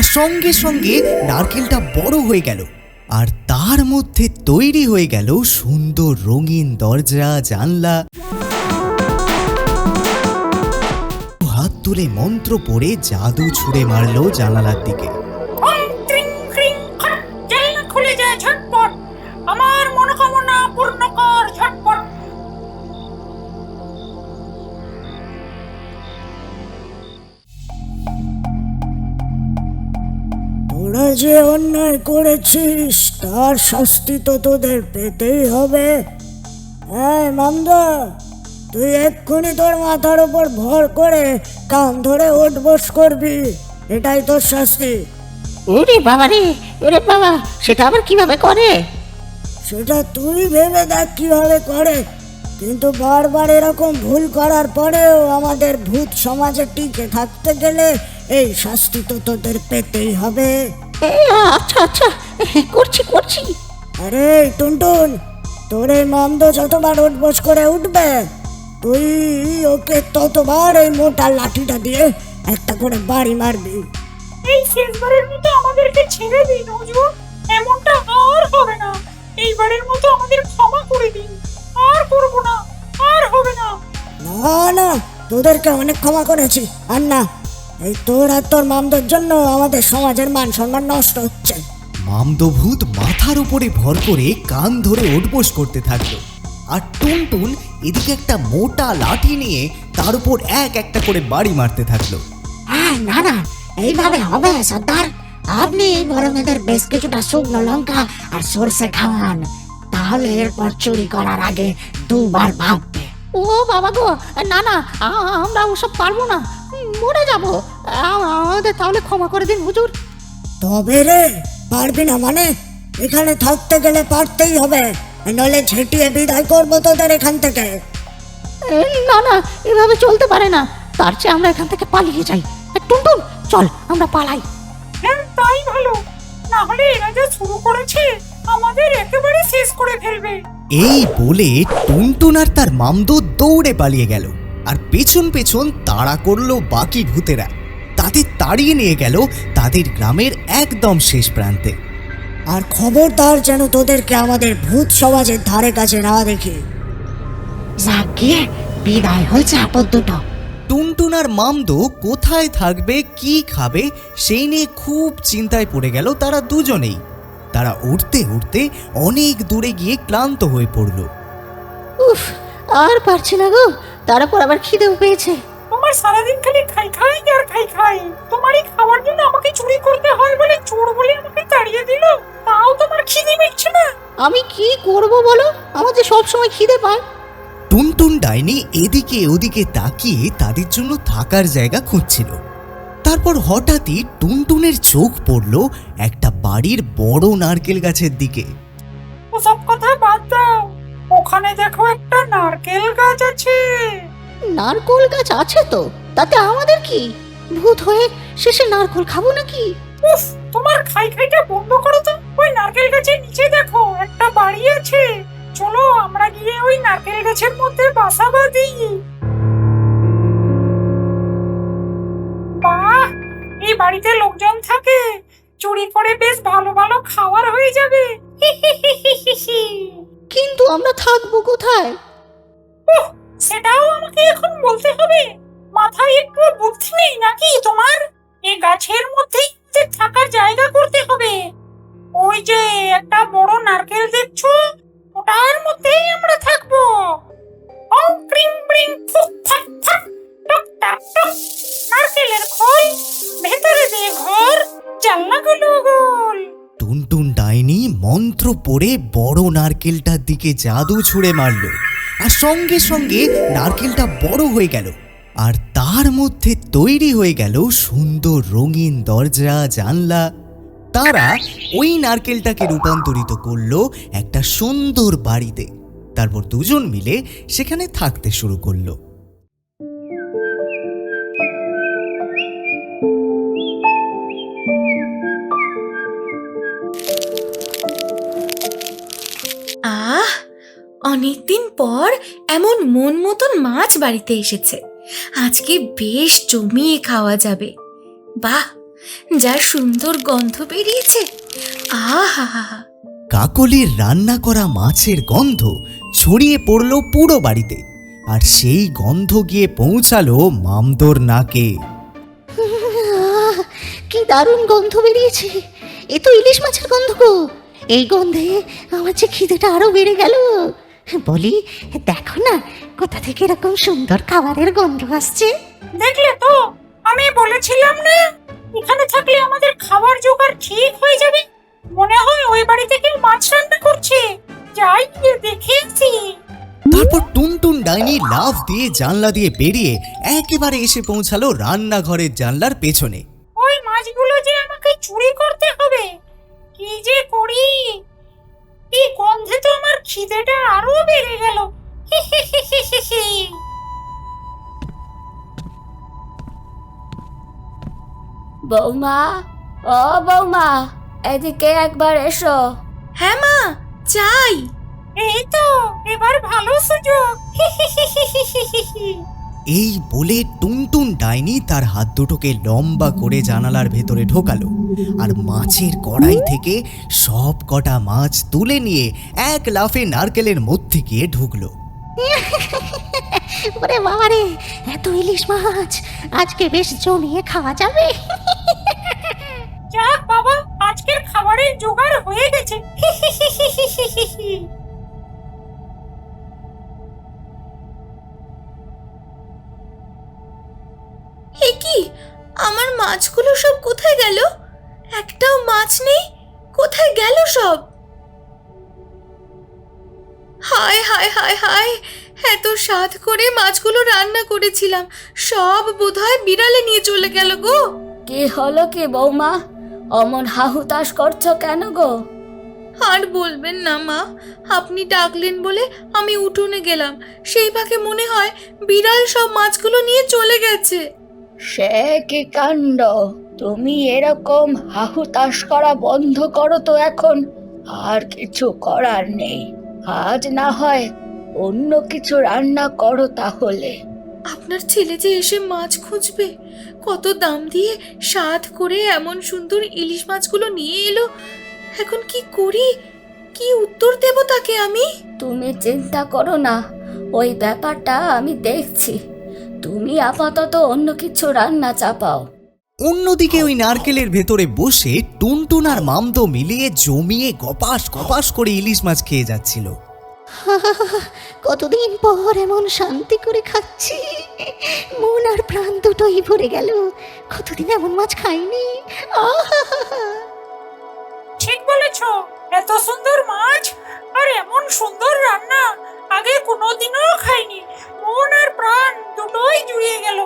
আর সঙ্গে সঙ্গে নারকেলটা বড় হয়ে গেল। আর তার মধ্যে তৈরি হয়ে গেল সুন্দর রঙিন দরজা, জানলা। হাত তুলে মন্ত্র পড়ে জাদু ছুঁড়ে মারলো জানালার দিকে। যে অন্যায় করেছিস তার শাস্তি তো তোদের পেতেই হবে। হ্যাঁ মামদা তুই এক্ষুনি তোর মাথার উপর ভর করে কান ধরে ওঠবস করবি। এটাই তোর শাস্তি। ওরে বাবা রে ওরে বাবা সেটা আবার কীভাবে করে? সেটা তুই ভেবে দেখ কীভাবে করে। কিন্তু বারবার এরকম ভুল করার পরেও আমাদের ভূত সমাজে টিকে থাকতে গেলে এই শাস্তি তো তোদের পেতেই হবে। আচ্ছা আচ্ছা করছি করছি। আরে টুনটুন তোর এই মন্দ যতবার উঠবস করে উঠবে তুই ওকে ততবার এই মোটা লাঠিটা দিয়ে একটা করে বাড়ি মারবি। এই শেষবারের মতো আমাদেরকে ছেড়ে দিন হুজুর। এমনটা আর হবে না। এইবারের মতো আমাদের ক্ষমা করে দিন। আর করব না আর হবে না। না না তোদেরকে অনেক ক্ষমা করেছি। আর না এই তোর আর তোর মামদের জন্য আমাদের সমাজের মান সম্মান নষ্ট হচ্ছে। মামদভূত মাথার উপরে ভর করে কান ধরে ওঠবোস করতে থাকল। আর টুনটুন এদিকে একটা মোটা লাঠি নিয়ে তার উপর এক একটা করে বাড়ি মারতে থাকল। হ্যাঁ না না এইভাবে হবে সর্দার। আপনি বরং এদের বেশ কিছুটা শুকনো লঙ্কা আর সর্ষে খাওয়ান। তাহলে এরপর চুরি করার আগে দুবার ভাববে। ও বাবা গো না না আ- আমরা ওসব পারব না। মরে যাব। আমাদের তাহলে ক্ষমা করে দিন হুজুর। তবে রে পারবি না মানে? এখানে থাকতে গেলে পারতেই হবে। নলে ঝেঁটিয়ে বিদায় করব তোদের এখান থেকে। না না এভাবে চলতে পারে না। তার চেয়ে আমরা এখান থেকে পালিয়ে যাই। টুনটুন চল আমরা পালাই। হ্যাঁ তাই ভালো। না হলে এরা যা শুরু করেছে আমাদের একেবারে শেষ করে ফেলবে। এই বলে টুনটুন আর তার মামদো দৌড়ে পালিয়ে গেল। আর পেছন পেছন তাড়া করল বাকি ভূতেরা। তাদের তাড়িয়ে নিয়ে গেল তাদের গ্রামের একদম শেষ প্রান্তে। আর খবরদার যেন তোদেরকে আমাদের ভূত সমাজের ধারে কাছে না দেখি। যাক গিয়ে বিদায় হয়েছে আপদ দুটো টুনটুন আর মামদো কোথায় থাকবে কি খাবে সেই নিয়ে খুব চিন্তায় পড়ে গেল তারা দুজনেই। তারা উঠতে উঠতে অনেক দূরে গিয়ে ক্লান্ত হয়ে পড়ল। উফ আর পারছি না গো। তারপর আবার খিদেও পেয়েছে তোমার সারাদিন খালি খাই খাই আর খাই খাই। তোমারই খাওয়ার জন্য আমাকে চুরি করতে হয় বলে চোর বলে আমাকে তাড়িয়ে দিল। তাও তোমার খিদে মিটছে না। আমি কি করব বলো? আমার যে সব সময় খিদে পায়। টুনটুন ডাইনি এদিকে ওদিকে তাকিয়ে তাদের জন্য থাকার জায়গা খুঁজছিল। তারপর হঠাৎই টুনটুনের চোখ পড়ল একটা বাড়ির বড় নারকেল গাছের দিকে। ওসব কথা? বাদ দাও ওখানে দেখো একটা নারকেল গাছ আছে। নারকোল গাছ আছে তো? তাতে আমাদের কি? ভূত হয়ে শেষে নারকোল খাব নাকি? উফ তোমার খাই খাইটা বন্ধ করো তো। ওই নারকেল গাছের নিচে দেখো একটা বাড়ি আছে। চলো আমরা গিয়ে ওই নারকেল গাছের মধ্যে বাসা বাঁধি বাহ এই বাড়িতে লোকজন থাকে। চুরি করে বেশ ভালো ভালো খাবার হয়ে যাবে। কিন্তু আমরা থাকব কোথায়? সেটাও আমাকে এখন বলতে হবে। মাথায় একটু বুদ্ধি নেই নাকি তোমার? এই গাছের মধ্যেই আমাদের থাকার জায়গা করতে হবে। ওই যে একটা বড় নারকেল দেখছ ওটার মধ্যেই আমরা থাকব। ও প্রিং প্রিং ফুক টক টাক টক। নারকেলের খোল ভেতরে দিয়ে ঘর জানলাগুলো গোল। টুনটুন ডাইনি মন্ত্র পড়ে বড় নারকেলটার দিকে জাদু ছুঁড়ে মারল। আর সঙ্গে সঙ্গে নারকেলটা বড় হয়ে গেল। আর তার মধ্যে তৈরি হয়ে গেল সুন্দর রঙিন দরজা, জানলা। তারা ওই নারকেলটাকে রূপান্তরিত করল একটা সুন্দর বাড়িতে। তারপর দুজন মিলে সেখানে থাকতে শুরু করল। অনেকদিন পর এমন মন মতন মাছ বাড়িতে এসেছে। আজকে বেশ জমিয়ে খাওয়া যাবে। বাহ যা সুন্দর গন্ধ বেরিয়েছে। আহা কাকলির রান্না করা মাছের গন্ধ ছড়িয়ে পড়ল পুরো বাড়িতে আর সেই গন্ধ গিয়ে পৌঁছালো মামদোর নাকে। কি দারুণ গন্ধ বেরিয়েছে। এ তো ইলিশ মাছের গন্ধ গো। এই গন্ধে আমার যে খিদেটা আরও বেড়ে গেল। বলি দেখো না কোথা থেকে এরকম সুন্দর খাবারের গন্ধ আসছে? দেখলে তো আমি বলেছিলাম না এখানে থাকলে আমাদের খাবার জোগাড় ঠিক হয়ে যাবে। মনে হয় ওই বাড়ি থেকে মাছ রান্না করছে। যাই গিয়ে দেখে আসি। তারপর টুনটুন ডাইনি লাফ দিয়ে জানলা দিয়ে বেরিয়ে একেবারে এসে পৌঁছালো রান্নাঘরের জানলার পেছনে। ওই মাছগুলো যে আমাকে চুরি করতে হবে কি যে করি? এই গন্ধে তো আমার খিদেটা আরও বেড়ে গেল। বৌমা ও বৌমা এদিকে একবার এসো। হ্যাঁ মা চাই এই তো এবার ভালো সুযোগ। এই বলে টুনটুন ডাইনি তার হাত দুটোকে লম্বা করে জানালার ভেতরে ঢোকালো আর মাছের কড়াই থেকে সব কটা মাছ তুলে নিয়ে এক লাফে নারকেলের মধ্যে গিয়ে ঢুকলো। ওরে বাবারে এত ইলিশ মাছ আজকে বেশ জমিয়ে খাওয়া যাবে। যাক বাবা আজকের খাবারের জোগাড় হয়ে গেছে। আমার মাছগুলো সব কোথায় গেল? একটাও মাছ নেই? কোথায় গেল সব? হায় হায় হায় হায় এত স্বাদ করে মাছগুলো রান্না করেছিলাম। সব বোধহয় বিড়ালে নিয়ে চলে গেল গো। কে হলো কে বৌমা? অমন হাহুতাশ করছ কেন গো? আর বলবেন না মা। আপনি ডাকলেন বলে আমি উঠোনে গেলাম। সেই ভাগে মনে হয় বিড়াল সব মাছগুলো নিয়ে চলে গেছে। সে কি কাণ্ড? তুমি এরকম হাহুতাশ করা বন্ধ করো তো এখন। আর কিছু করার নেই। আজ না হয় অন্য কিছু রান্না করো তাহলে। আপনার ছেলে যে এসে মাছ খুঁজবে কত দাম দিয়ে স্বাদ করে এমন সুন্দর ইলিশ মাছগুলো নিয়ে এলো। এখন কি করি? কি উত্তর দেব তাকে আমি? তুমি চিন্তা করো না ওই ব্যাপারটা আমি দেখছি। তুমি আপাতত অন্য কিছু রান্না চাপাও। অন্যদিকে ওই নারকেলের ভেতরে বসে টুনটুন আর মামদো মিলিয়ে জমিয়ে গপাস গপাস করে ইলিশ মাছ খেয়ে যাচ্ছিল। কতদিন পর এমন শান্তি করে খাচ্ছি। মন আর প্রাণ দুটোই ভরে গেল। কতদিন এমন মাছ খাইনি। আহা ঠিক বলেছ এত সুন্দর মাছ আর এমন সুন্দর রান্না আগে কোনোদিনও খাইনি। মন আর প্রাণ দুটোই জুড়িয়ে গেল।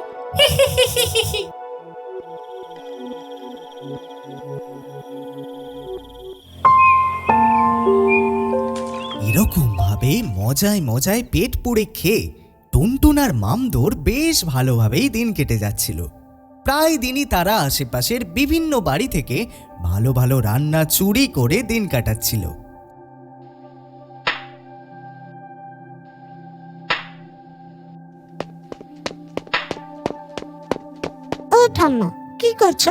এরকম ভাবে মজায় মজায় পেট পুড়ে খেয়ে টুনটুন আর মামদোর বেশ ভালোভাবেই দিন কেটে যাচ্ছিল। প্রায় দিনই তারা আশেপাশের বিভিন্ন বাড়ি থেকে ভালো ভালো রান্না চুরি করে দিন কাটাচ্ছিল। করছ?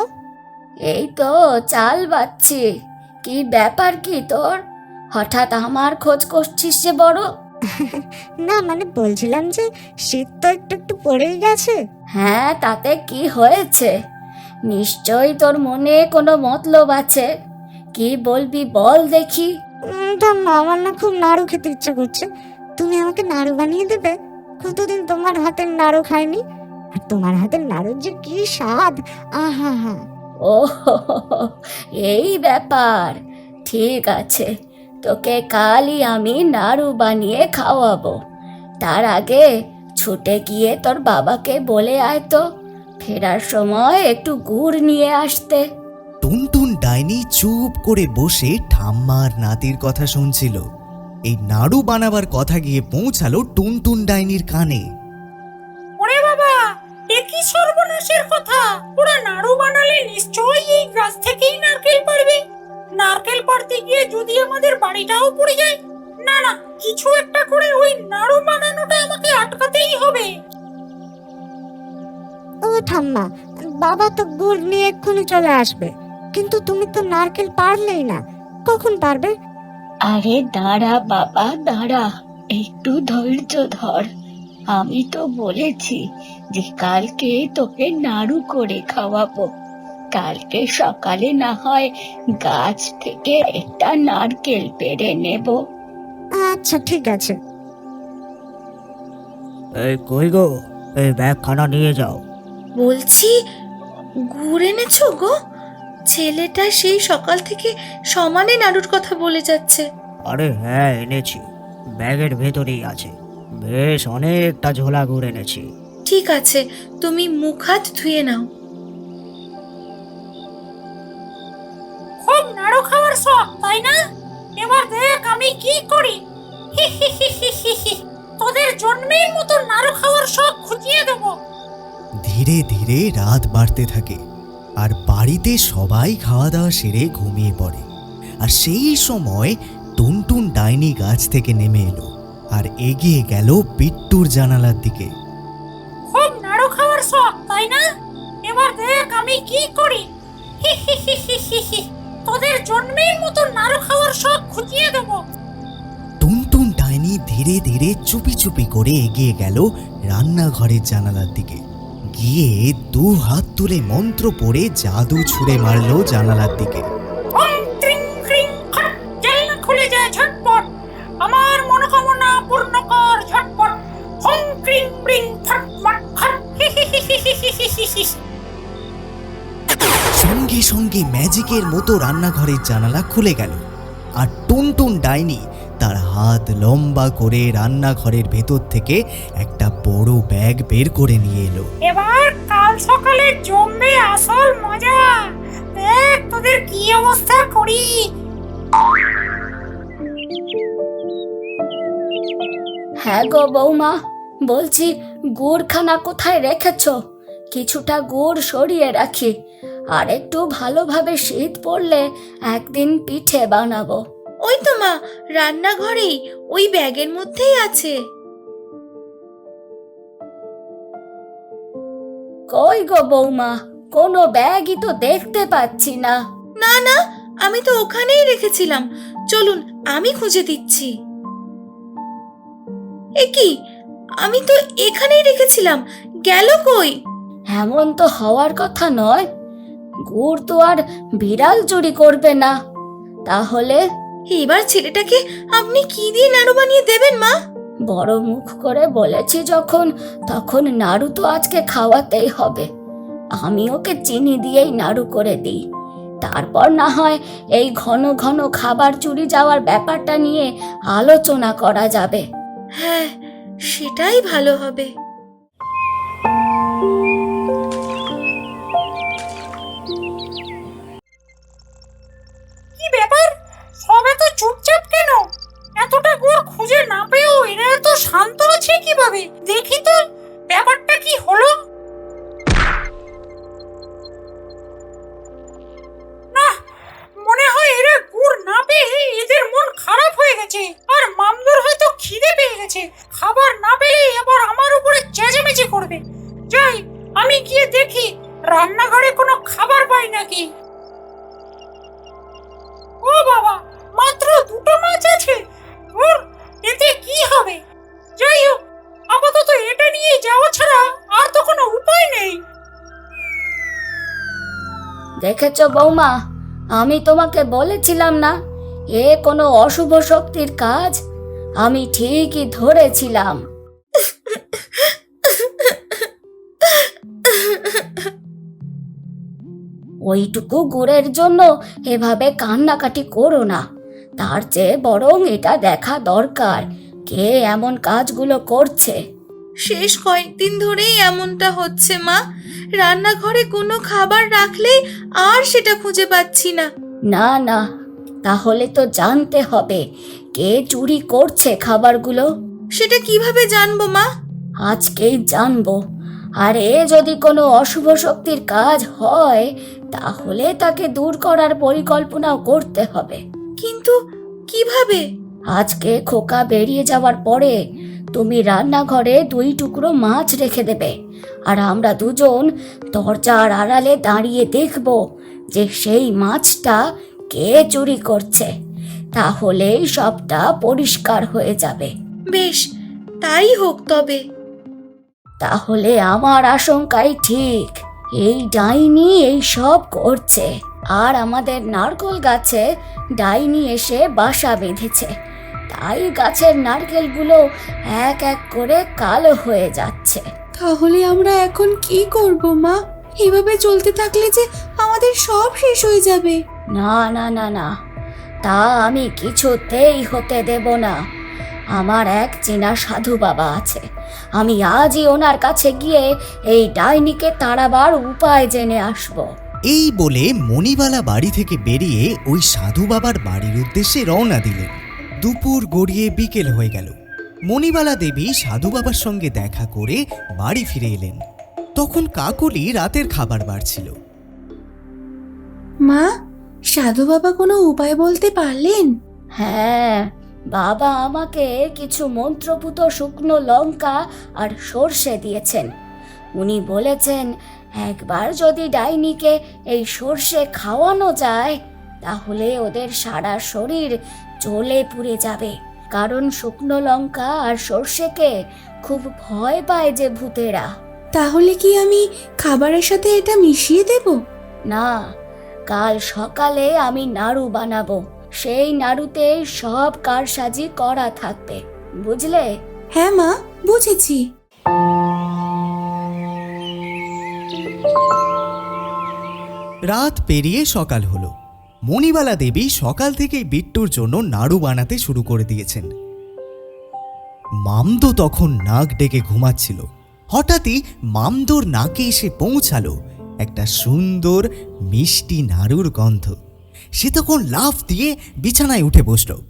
এই তো চাল বাচ্ছি। কি ব্যাপার কি তোর? হঠাৎ আমার খোঁজ করছিস যে বড়? না মানে বলছিলাম যে শীত তো একটু একটু পড়েই গেছে। হ্যাঁ তাতে কি হয়েছে? নিশ্চয়ই তোর মনে কোনো মতলব আছে। কি বলবি বল দেখি। ঠাম্মা আমার না খুব নাড়ু খেতে ইচ্ছা করছে। তুমি আমাকে নাড়ু বানিয়ে দেবে? কতদিন তোমার হাতের নাড়ু খাইনি? আর তোমার হাতের নাড়ুর যে কি স্বাদ? আহা হা। ও এই ব্যাপার। ঠিক আছে তোকে কালই আমি নাড়ু বানিয়ে খাওয়াবো। তার আগে ছুটে গিয়ে তোর বাবাকে বলে আয় তো ফেরার সময় একটু গুড় নিয়ে আসতে। টুনটুন ডাইনি চুপ করে বসে ঠাম্মার নাতির কথা শুনছিল। এই নাড়ু বানাবার কথা গিয়ে পৌঁছালো টুনটুন ডাইনির কানে। কথা? ওরা নাড়ু বানালে নিশ্চয়ই এই গাছ থেকেই নারকেল পারবে। নারকেল পাড়তে গিয়ে যদি আমাদের বাড়িটাও পড়ে যায় না না কিছু একটা করে ওই নাড়ু বানানোটা আমাকে আটকাতেই হবে। ও ঠাম্মা বাবা তো গুড় নিয়ে এক্ষুনি চলে আসবে কিন্তু তুমি তো নারকেল পারলেই না কখন পারবে? আরে দাঁড়া বাবা দাঁড়া একটু ধৈর্য ধর আমি তো বলেছি যে কালকে তোকে নাড়ু করে খাওয়াবো। কালকে সকালে না হয় গাছ থেকে একটা নারকেল পেড়ে নেব। আচ্ছা ঠিক আছে। এই কই গো? এই ব্যাগখানা নিয়ে যাও। বলছি ঘুরে এনেছো গো? ছেলেটা সেই সকাল থেকে সমানে নাড়ুর কথা বলে যাচ্ছে। আরে হ্যাঁ এনেছি। ব্যাগের ভেতরেই আছে। বেশ অনেকটা ঝোলা গুড় এনেছি। ঠিক আছে তুমি মুখ হাত ধুয়ে নাও। খুব নাড়ু খাওয়ার শখ তাই না? এবার দেখ আমি কি করি। তোদের জন্মের মতো নাড়ু খাওয়ার শখ খুঁজিয়ে দেবো। ধীরে ধীরে রাত বাড়তে থাকে আর বাড়িতে সবাই খাওয়া দাওয়া সেরে ঘুমিয়ে পড়ে। আর সেই সময় টুনটুন ডাইনি গাছ থেকে নেমে এলো আর এগিয়ে গেল পিট্টুর জানালার দিকে। তাই না? এবার দেখ আমি কি করি। তোদের জন্মের মতো নাড়ু খাওয়ার শখ খুঁজিয়ে দেব। টুনটুন ডাইনি ধীরে ধীরে চুপি চুপি করে এগিয়ে গেল রান্নাঘরের জানালার দিকে। গিয়ে দু হাত তুলে মন্ত্র পড়ে জাদু ছুঁড়ে মারল জানালার দিকে। সঙ্গে সঙ্গে ম্যাজিকের মতো রান্নাঘরের জানালা খুলে গেল। আর টুনটুন ডাইনি তার হাত লম্বা করে রান্নাঘরের ভেতর থেকে একটা বড় ব্যাগ বের করে নিয়ে এলো। এবার কাল সকালে জমবে আসল মজা। দেখ তোদের কি অবস্থা করি। হ্যাঁ গো বৌমা বলছি গুড়খানা কোথায় রেখেছ? কিছুটা গুড় সরিয়ে রাখি। আর একটু ভালোভাবে শীত পড়লে একদিন পিঠে বানাবো। ওই তো মা রান্নাঘরেই ওই ব্যাগের মধ্যেই আছে। কই গো বৌমা কোনো ব্যাগই তো দেখতে পাচ্ছি না। না না আমি তো ওখানেই রেখেছিলাম। চলুন আমি খুঁজে দিচ্ছি। এ কি? আমি তো এখানেই রেখেছিলাম। গেল কই? এমন তো হওয়ার কথা নয়। গুড় তো আর বিড়াল চুরি করবে না। তাহলে এবার ছেলেটাকে আপনি কি দিয়ে নাড়ু বানিয়ে দেবেন মা? বড় মুখ করে বলেছি যখন তখন নাড়ু তো আজকে খাওয়াতেই হবে। আমি ওকে চিনি দিয়েই নাড়ু করে দিই। তারপর না হয় এই ঘন ঘন খাবার চুরি যাওয়ার ব্যাপারটা নিয়ে আলোচনা করা যাবে। হ্যাঁ সেটাই ভালো হবে। চুপচাপ কেন? এতটা গুড় খুঁজে না পেয়েও এরা এত শান্ত আছে কীভাবে? দেখি তো, ব্যাপারটা কি হলো? বৌমা, আমি তোমাকে বলেছিলাম না, এ কোনো অশুভ শক্তির কাজ? আমি ঠিকই ধরেছিলাম। ওইটুকু গুড়ের জন্য এভাবে কান্নাকাটি করো না। তার চেয়ে বরং এটা দেখা দরকার, কে এমন কাজগুলো করছে। শেষ কয়েকদিন ধরেই এমনটা হচ্ছে, মা। রান্নাঘরে কোনো খাবার রাখলেই আর সেটা খুঁজে পাচ্ছি না। না না তাহলে তো জানতে হবে কে চুরি করছে খাবারগুলো? সেটা কীভাবে জানব মা? আজকেই জানব। আর এ যদি কোনো অশুভ শক্তির কাজ হয় তাহলে তাকে দূর করার পরিকল্পনাও করতে হবে। কিন্তু কীভাবে? আজকে খোকা বেরিয়ে যাওয়ার পরে তুমি রান্নাঘরে দুই টুকরো মাছ রেখে দেবে। আর আমরা দুজন দরজার আড়ালে দাঁড়িয়ে দেখব যে সেই মাছটা কে চুরি করছে। তাহলেই সবটা পরিষ্কার হয়ে যাবে। বেশ তাই হোক তবে। তাহলে আমার আশঙ্কাই ঠিক। এই ডাইনি এই সব করছে। আর আমাদের নারকেল গাছে ডাইনি এসে বাসা বেঁধেছে। তাই গাছের নারকেলগুলো এক এক করে কালো হয়ে যাচ্ছে। তাহলে আমরা এখন কি করব মা? এভাবে চলতে থাকলে যে আমাদের সব শেষ হয়ে যাবে। না না না না। তা আমি কিছুতেই হতে দেব না। আমার এক চেনা সাধু বাবা আছে। আমি আজই ওনার কাছে গিয়ে এই ডাইনিকে তাড়াবার উপায় জেনে আসব। এই বলে মণিবালা বাড়ি থেকে বেরিয়ে ওই সাধু বাবার বাড়ির উদ্দেশ্যে রওনা দিলেন। দুপুর গড়িয়ে বিকেল হয়ে গেল। মণিবালা দেবী সাধু বাবার সঙ্গে দেখা করে বাড়ি ফিরে এলেন। তখন কাকলি রাতের খাবার বাড়ছিল। মা সাধু বাবা কোনো উপায় বলতে পারলেন? হ্যাঁ বাবা আমাকে কিছু মন্ত্রপুত শুকনো লঙ্কা আর সর্ষে দিয়েছেন। উনি বলেছেন একবার যদি ডাইনিকে এই সর্ষে খাওয়ানো যায় তাহলে ওদের সারা শরীর জ্বলে পুড়ে যাবে। কারণ শুকনো লঙ্কা আর সর্ষেকে খুব ভয় পায় যে ভূতেরা। তাহলে কি আমি খাবারের সাথে এটা মিশিয়ে দেব? না কাল সকালে আমি নাড়ু বানাবো। সেই নাড়ুতে সব কারসাজি করা থাকবে। বুঝলে? হ্যাঁ মা বুঝেছি। রাত পেরিয়ে সকাল হলো। মণিবালা দেবী সকাল থেকেই বিট্টুর জন্য নাড়ু বানাতে শুরু করে দিয়েছেন। মামদো তখন নাক ডেকে ঘুমাচ্ছিল। হঠাৎই মামদোর নাকে এসে পৌঁছালো একটা সুন্দর, মিষ্টি নাড়ুর গন্ধ। সে তখন লাফ দিয়ে বিছানায় উঠে বসল।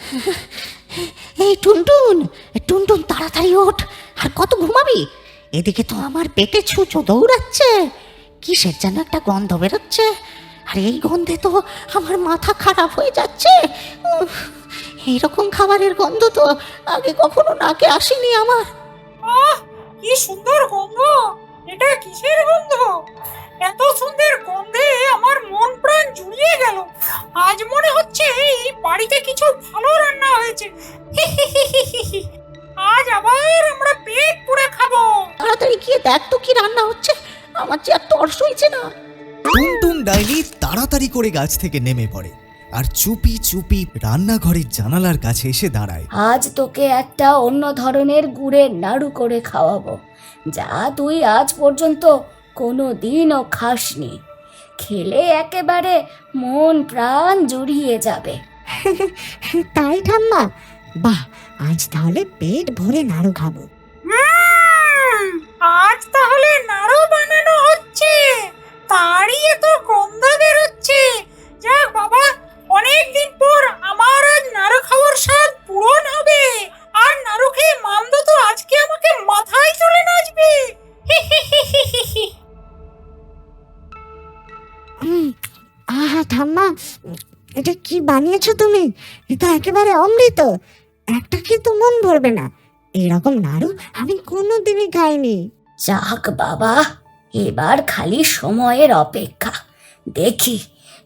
এই টুনটুন টুনটুন তাড়াতাড়ি ওঠ, আর কত ঘুমাবি? এদিকে তো আমার পেটে ছুঁচো দৌড়াচ্ছে। কিসের যেন একটা গন্ধ বেরোচ্ছে? আর এই গন্ধে তো আমার মাথা খারাপ হয়ে যাচ্ছে। এইরকম খাবারের গন্ধ তো আগে কখনো নাকে আসেনি আমার। আহ কি সুন্দর গন্ধ! এটা কিসের গন্ধ? এত সুন্দর গন্ধে আমার মন প্রাণ জুড়িয়ে গেল। আজ মনে হচ্ছে এই বাড়িতে কিছু ভালো রান্না হয়েছে। আজ আবার আমরা পেট পুড়ে খাব। তাড়াতাড়ি গিয়ে দেখ তো কি রান্না হচ্ছে। আমার যে আর তর্স হয়েছে না। ডাইনি তাড়াতাড়ি করে গাছ থেকে নেমে পড়ে আর চুপি চুপি রান্নাঘরের জানালার কাছে এসে দাঁড়ায়। আজ তোকে একটা অন্য ধরনের গুড়ের নাড়ু করে খাওয়াবো যা তুই আজ পর্যন্ত কোনো দিনও খাসনি। খেলে একেবারে মন প্রাণ জুড়িয়ে যাবে। তাই ঠাম্মা? বাহ আজ তাহলে পেট ভরে নাড়ু খাব। আজ তাহলে নাড়ু বানানো হচ্ছে। তারই এত গন্ধ বেরোচ্ছে। যাক বাবা অনেক দিন পর আমার আজ নাড়ু খাওয়ার স্বাদ পূরণ হবে। আর নাড়ু খেয়ে মামদো তো আজকে আমাকে মাথায় তুলে নাচবে। হুম, আহা ঠাম্মা এটা কি বানিয়েছো তুমি? এটা একেবারে অমৃত। একটা কিন্তু মন ভরবে না। এরকম নাড়ু আমি কোনোদিনই খাইনি। যাক বাবা এবার খালি সময়ের অপেক্ষা। দেখি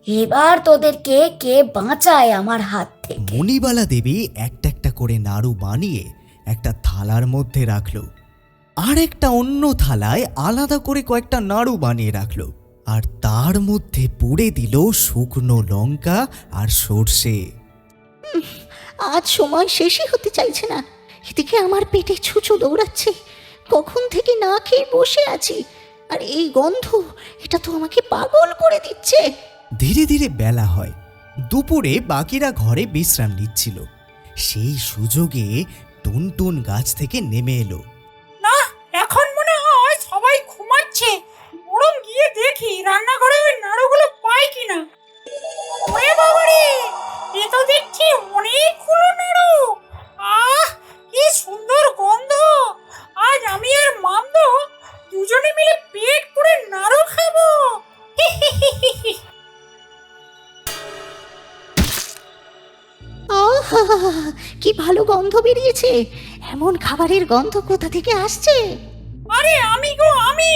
এবার তোদেরকে কে বাঁচায় আমার হাত থেকে? মণিবালা দেবী একটা একটা করে নাড়ু বানিয়ে একটা থালার মধ্যে রাখল। আর একটা অন্য থালায় আলাদা করে কয়েকটা নাড়ু বানিয়ে রাখল। আর তার মধ্যে পুড়ে দিল শুকনো লঙ্কা আর সর্ষে। আজ সময় শেষই হতে চাইছে না। এদিকে আমার পেটে ছুঁচো দৌড়াচ্ছে। কখন থেকে না খেয়ে বসে আছি? আর এই গন্ধ এটা তো আমাকে পাগল করে দিচ্ছে। ধীরে ধীরে বেলা হয়। দুপুরে বাকিরা ঘরে বিশ্রাম নিচ্ছিল। সেই সুযোগে টুনটুন গাছ থেকে নেমে এলো। না এখন মনে হয় সবাই ঘুমাচ্ছে। বরং গিয়ে দেখি রান্নাঘরে ওই নাড়ুগুলো পাই কিনা। ওরে বাবারে এ তো দেখছি অনেকগুলো নাড়ু। আহ কি সুন্দর গন্ধ। আজ আমি আর মামদো দুজনে মিলে পেট পুড়ে নাড়ু খাব। কি ভালো গন্ধ বেরিয়েছে। এমন খাবারের গন্ধ কোথা থেকে আসছে? আরে আমি গো আমি!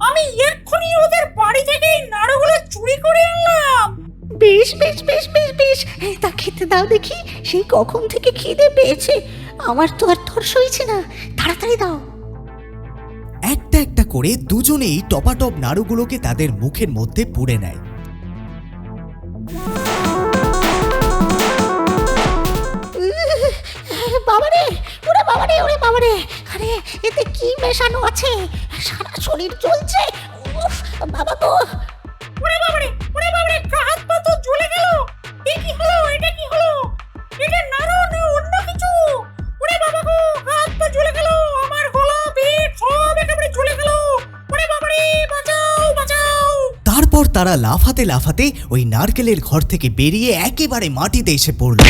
আমি এক্ষুনি ওদের বাড়ি থেকে এই নাড়ুগুলো চুরি করে আনলাম। বেশ বেশ বেশ বেশ বেশ। তা খেতে দাও দেখি সেই কখন থেকে খিদে পেয়েছে। আমার তো আর তর সইছে না। তাড়াতাড়ি দাও। করে দুজনেই টপাটপ নাড়ুগুলোকে তাদের মুখের মধ্যে পুড়ে নেয়। বাবারে, ওরে বাবারে ওরে বাবারে। আরে, এতে কি মেশানো আছে? সারা শরীর চলছে বাবা গো তারা লাফাতে লাফাতে ওই নারকেলের ঘর থেকে বেরিয়ে একেবারে মাটিতে এসে পড়ল।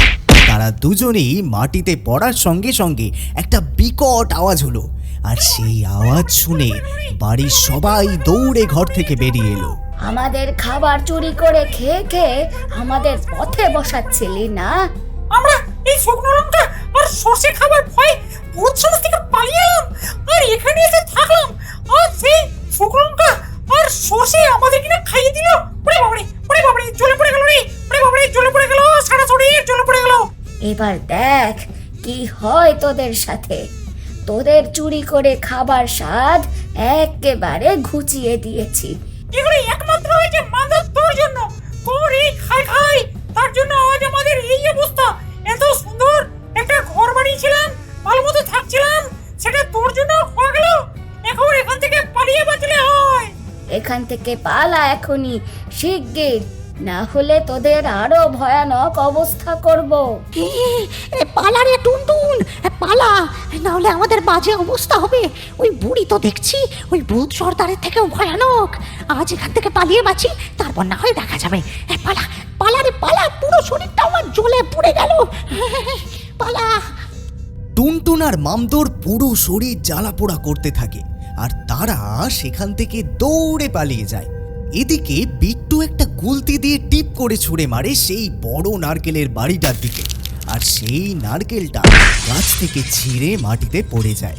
তারা দুজনেই মাটিতে পড়ার সঙ্গে সঙ্গে একটা বিকট আওয়াজ হলো আর সেই আওয়াজ শুনে বাড়ির সবাই দৌড়ে ঘর থেকে বেরিয়ে এলো। আমাদের খাবার চুরি করে খেয়ে খেয়ে আমাদের পথে বসাচ্ছিলি না? আমরা এই শুকনো লঙ্কা আর সর্ষে খাবার ভয় ভূত সমাজ থেকে পালিয়ে এলাম। আর এখানে এসে থাকলাম আর সেই শুকনো লঙ্কা আর সর্ষে আমাদের কিনা খাইয়ে দিল ওরে বাবারে ওরে বাবারে জ্বলে পড়ে গেল রে ওরে বাবারে জ্বলে পড়ে গেল সারা শরীর জ্বলে পড়ে গেল এবার দেখ কি হয় তোদের সাথে। তোদের চুরি করে খাবার স্বাদ একেবারে ঘুচিয়ে দিয়েছি। এগুলো একমাত্র হয়েছে মান্দার তোর জন্য। তোর এই খাই খাই। তার জন্য আজ আমাদের এই অবস্থা। এত সুন্দর একটা ঘর বানিয়েছিলাম ভালো মতো থাকছিলাম সেটা তোর জন্য হয়ে গেল। এখন এখান থেকে পালিয়ে বাঁচলে হয়। এখান থেকে পালা এখনই। শিগগির না হলে তোদের আরও ভয়ানক অবস্থা করব। পালা রে টুনটুন পালা। না হলে আমাদের বাজে অবস্থা হবে। ওই বুড়ি তো দেখছি ওই ভূত সর্দারের থেকেও ভয়ানক। আজ এখান থেকে পালিয়ে বাঁচি তারপর না হয় দেখা যাবে। পালা পালা রে পালা পুরো শরীরটা আমার জ্বলে পুড়ে গেল। পালা। টুনটুন আর মামদোর পুরো শরীর জ্বালা পোড়া করতে থাকে আর তারা সেখান থেকে দৌড়ে পালিয়ে যায়। এদিকে বিট্টু একটা গুলতি দিয়ে টিপ করে ছুঁড়ে মারে সেই বড় নারকেলের বাড়িটার দিকে। আর সেই নারকেলটা গাছ থেকে ছিঁড়ে মাটিতে পড়ে যায়।